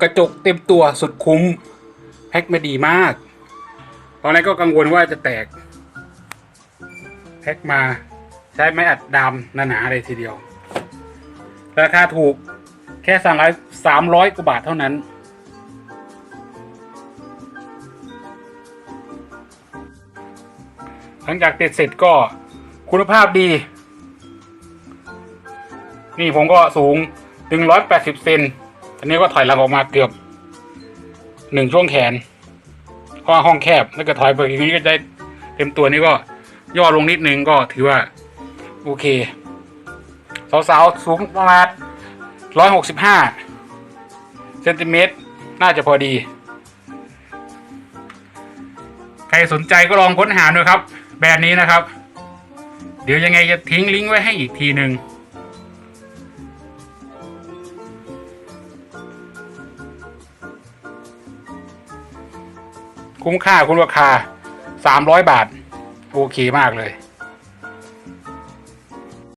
กระจกเต็มตัวสุดคุ้ม แพ็คมาดีมาก ตอนแรกก็กังวลว่าจะแตก แพ็คมาใช้ไม้อัดดำหนาๆเลยทีเดียว ราคาถูกแค่สามร้อยสามร้อยกว่าบาทเท่านั้น หลังจากติดเสร็จก็คุณภาพดี นี่ผมก็สูงถึงร้อยแปดสิบเซน นนี้ก็ถอยหลังออกมาเกือบหนึ่งช่วงแขนเพราะว่าห้องแคบแล้วก็ถอยไปอย่างนี้ก็ได้เต็มตัวนี้ก็ย่อลงนิดนึงก็ถือว่า โอเค สาวๆ สูงประมาณร้อยหกสิบห้าเซนติเมตรน่าจะพอดี ใครสนใจก็ลองค้นหาดูครับ แบรนด์นี้นะครับ เดี๋ยวยังไงจะทิ้งลิงก์ไว้ให้อีกทีหนึ่ง คุ้มค่าคุณราคา 300 บาท โอเคมากเลย